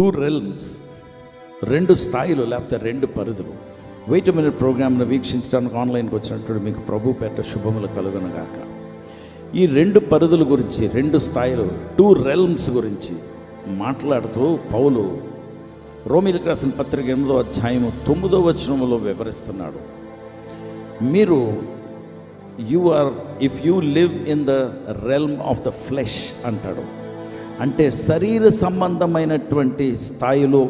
Two realms రెండు స్థాయిలు లేకపోతే రెండు పరిధులు. వెయిట్ మినిట్ ప్రోగ్రామ్ను వీక్షించడానికి ఆన్లైన్కి వచ్చినటువంటి మీకు ప్రభు పెట్ట శుభములు కలుగునగాక. ఈ రెండు పరిధుల గురించి రెండు స్థాయిలు టూ రెల్మ్స్ గురించి మాట్లాడుతూ పౌలు రోమిలకు రాసిన పత్రిక ఎనిమిదో అధ్యాయము తొమ్మిదో వచనములో వివరిస్తున్నాడు. మీరు you are if you live in the realm of the flesh అంటాడు. అంటే శరీర సంబంధమైనటువంటి స్థాయిలో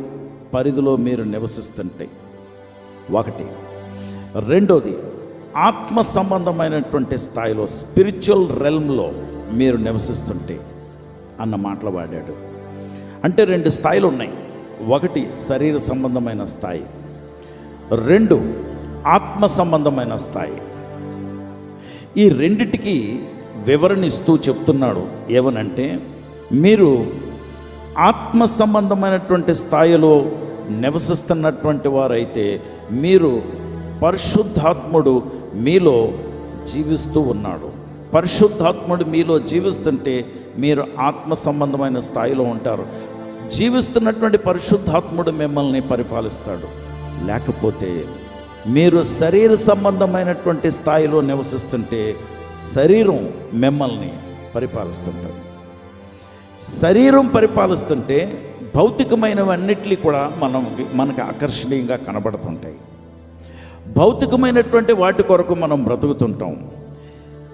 పరిధిలో మీరు నివసిస్తుంటే. ఒకటి. రెండోది ఆత్మ సంబంధమైనటువంటి స్థాయిలో స్పిరిచువల్ రెల్మ్లో మీరు నివసిస్తుంటే అన్న మాటలు వాడాడు. అంటే రెండు స్థాయిలు ఉన్నాయి ఒకటి శరీర సంబంధమైన స్థాయి. రెండు ఆత్మ సంబంధమైన స్థాయి. ఈ రెండిటికి వివరణ ఇస్తూ చెప్తున్నాడు ఏమనంటే మీరు ఆత్మ సంబంధమైనటువంటి స్థాయిలో నివసిస్తున్నటువంటి వారైతే మీరు పరిశుద్ధాత్ముడు మీలో జీవిస్తూ ఉన్నాడు. పరిశుద్ధాత్ముడు మీలో జీవిస్తుంటే మీరు ఆత్మ సంబంధమైన స్థాయిలో ఉంటారు. జీవిస్తున్నటువంటి పరిశుద్ధాత్ముడు మిమ్మల్ని పరిపాలిస్తాడు. లేకపోతే మీరు శరీర సంబంధమైనటువంటి స్థాయిలో నివసిస్తుంటే శరీరం మిమ్మల్ని పరిపాలిస్తుంటుంది. శరీరం పరిపాలిస్తుంటే భౌతికమైనవన్నిటినీ కూడా మనం మనకు ఆకర్షణీయంగా కనబడుతుంటాయి. భౌతికమైనటువంటి వాటి కొరకు మనం బ్రతుకుతుంటాం.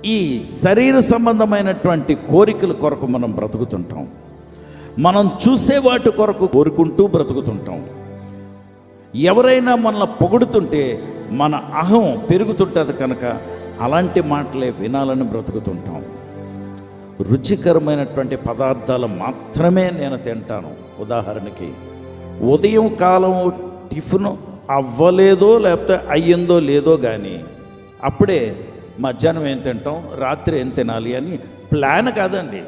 ఈ శరీర సంబంధమైనటువంటి కోరికల కొరకు మనం బ్రతుకుతుంటాం. మనం చూసే వాటి కొరకు కోరుకుంటూ బ్రతుకుతుంటాం. ఎవరైనా మనల్ని పొగుడుతుంటే మన అహం పెరుగుతుంటుంది కనుక అలాంటి మాటలే వినాలని బ్రతుకుతుంటాం. రుచికరమైనటువంటి పదార్థాలు మాత్రమే నేను తింటాను. ఉదాహరణకి ఉదయం కాలం టిఫిన్ అవ్వలేదో లేకపోతే అయ్యిందో లేదో కానీ అప్పుడే మధ్యాహ్నం ఏం తింటాం రాత్రి ఏం తినాలి అని ప్లాన్ కాదండి.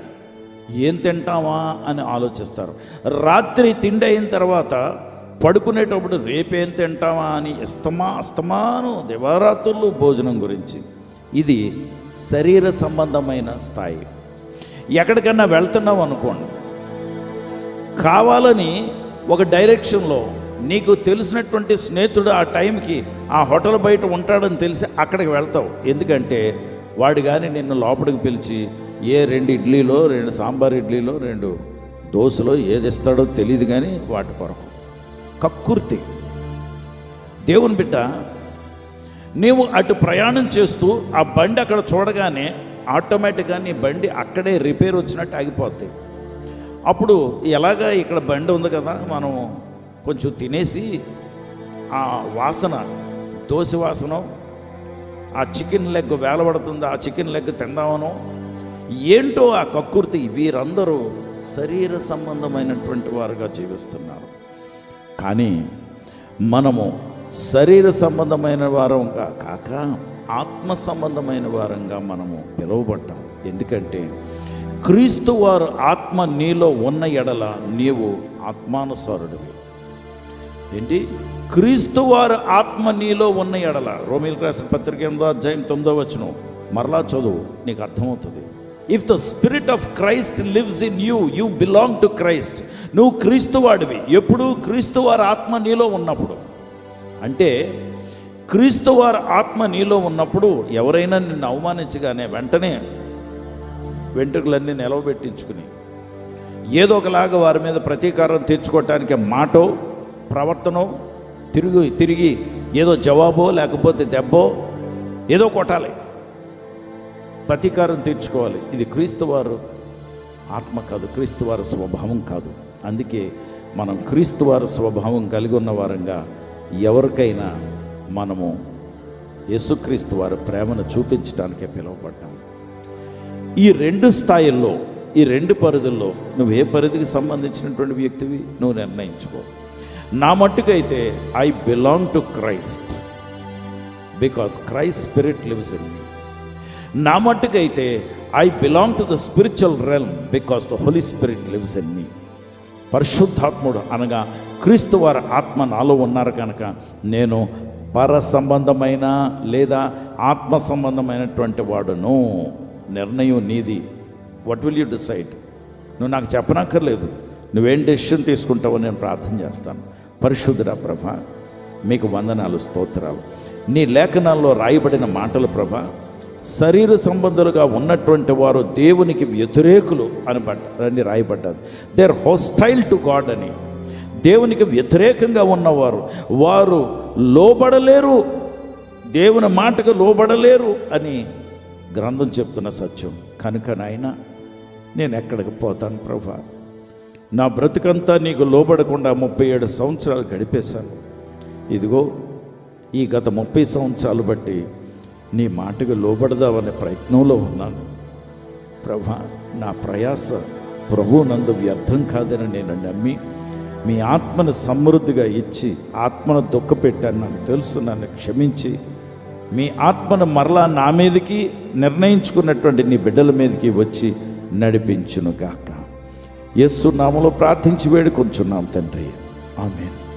ఏం తింటామా అని ఆలోచిస్తారు. రాత్రి తిండి అయిన తర్వాత పడుకునేటప్పుడు రేపేం తింటామా అని ఇస్తమా అస్తమాను దివారాత్రులు భోజనం గురించి. ఇది శరీర సంబంధమైన స్థాయి. ఎక్కడికన్నా వెళ్తున్నాం అనుకోండి. కావాలని ఒక డైరెక్షన్లో నీకు తెలిసినటువంటి స్నేహితుడు ఆ టైంకి ఆ హోటల్ బయట ఉంటాడని తెలిసి అక్కడికి వెళ్తావు. ఎందుకంటే వాడు కానీ నిన్ను లోపలికి పిలిచి ఏ రెండు ఇడ్లీలో రెండు సాంబార్ ఇడ్లీలో రెండు దోశలో ఏది ఇస్తాడో తెలియదు కానీ వాటి కొరకు. కక్కుర్తి. దేవుని బిడ్డ నీవు అటు ప్రయాణం చేస్తూ ఆ బండి అక్కడ చూడగానే ఆటోమేటిక్గా నీ బండి అక్కడే రిపేర్ వచ్చినట్టు ఆగిపోద్ది. అప్పుడు ఎలాగా ఇక్కడ బండి ఉంది కదా మనం కొంచెం తినేసి ఆ వాసన దోశ వాసన ఆ చికెన్ లెగ్ వేలబడుతుంది ఆ చికెన్ లెగ్ తిందామనో ఏంటో ఆ కక్కుర్తి వీరందరూ శరీర సంబంధమైనటువంటి వారుగా జీవిస్తున్నారు. కానీ మనము శరీర సంబంధమైన వారంగా కాక ఆత్మ సంబంధమైన వారంగా మనము పిలువబడ్డాం. ఎందుకంటే క్రీస్తు వారు ఆత్మ నీలో ఉన్న ఎడల నీవు ఆత్మానుసారుడివి. ఏంటి? క్రీస్తు వారు ఆత్మ నీలో ఉన్న ఎడల. రోమిల్ రాసిన పత్రిక ఎనిమిదో అధ్యాయం తొమ్మిదో వచ్చిన మరలా చదువు నీకు అర్థమవుతుంది. If the spirit of Christ lives in you you belong to Christ నువ్వు క్రీస్తువాడివి ఎప్పుడు? క్రీస్తు వారి ఆత్మ నీలో ఉన్నప్పుడు. అంటే క్రీస్తు వారి ఆత్మ నీలో ఉన్నప్పుడు ఎవరైనా నిన్ను అవమానించగానే వెంటనే వెంట్రుకలన్నీ నిలవబెట్టించుకుని ఏదో ఒకలాగా వారి మీద ప్రతీకారం తీర్చుకోవటానికి మాటో ప్రవర్తనో తిరిగి తిరిగి ఏదో జవాబో లేకపోతే దెబ్బో ఏదో కొట్టాలి. ప్రతీకారం తీర్చుకోవాలి. ఇది క్రీస్తువారు ఆత్మ కాదు క్రీస్తువారి స్వభావం కాదు. అందుకే మనం క్రీస్తువారి స్వభావం కలిగి ఉన్న వారంగా ఎవరికైనా మనము యేసుక్రీస్తు వారి ప్రేమను చూపించడానికే పిలువబడ్డాం. ఈ రెండు స్థాయిల్లో ఈ రెండు పరిధుల్లో నువ్వు ఏ పరిధికి సంబంధించినటువంటి వ్యక్తివి నువ్వు నిర్ణయించుకో. నా మట్టుకైతే I belong to Christ because Christ spirit lives in me. నా మట్టుకైతే I belong to the spiritual realm because the Holy Spirit lives in me. పరిశుద్ధాత్ముడు అనగా క్రీస్తు వారి ఆత్మ నాలో ఉన్నారు కనుక నేను పర సంబంధమైన లేదా ఆత్మ సంబంధమైనటువంటి వాడును. నిర్ణయం నీది. వాట్ విల్ యూ డిసైడ్ నువ్వు నాకు చెప్పనక్కర్లేదు. నువ్వేం డెసిషన్ తీసుకుంటావో నేను ప్రార్థన చేస్తాను. పరిశుద్ధురా ప్రభ మీకు వందనాలు స్తోత్రాలు. నీ లేఖనాల్లో రాయబడిన మాటలు ప్రభ శరీర సంబంధులుగా ఉన్నటువంటి వారు దేవునికి వ్యతిరేకులు అని అని రాయబడ్డది they are hostile to God అని. దేవునికి వ్యతిరేకంగా ఉన్నవారు. వారు లోబడలేరు. దేవుని మాటకు లోబడలేరు అని గ్రంథం చెప్తున్న సత్యం. కనుక నాయన నేను ఎక్కడికి పోతాను ప్రభా? నా బ్రతుకంతా నీకు లోబడకుండా ముప్పై ఏడు సంవత్సరాలు గడిపేశాను. ఇదిగో ఈ గత ముప్పై సంవత్సరాలు బట్టి నీ మాటకు లోబడదామనే ప్రయత్నంలో ఉన్నాను. ప్రభా నా ప్రయాస ప్రభు నందు వ్యర్థం కాదని నేను నమ్మి మీ ఆత్మను సమృద్ధిగా ఇచ్చి ఆత్మను దుఃఖపెట్టాను నాకు తెలుసు నన్ను క్షమించి. మీ ఆత్మను మరలా నా మీదకి నిర్ణయించుకున్నటువంటి నీ బిడ్డల మీదకి వచ్చి నడిపించును గాక యస్సు నామలో ప్రార్థించి వేడుకొంచున్నాం తండ్రి. ఆమెను.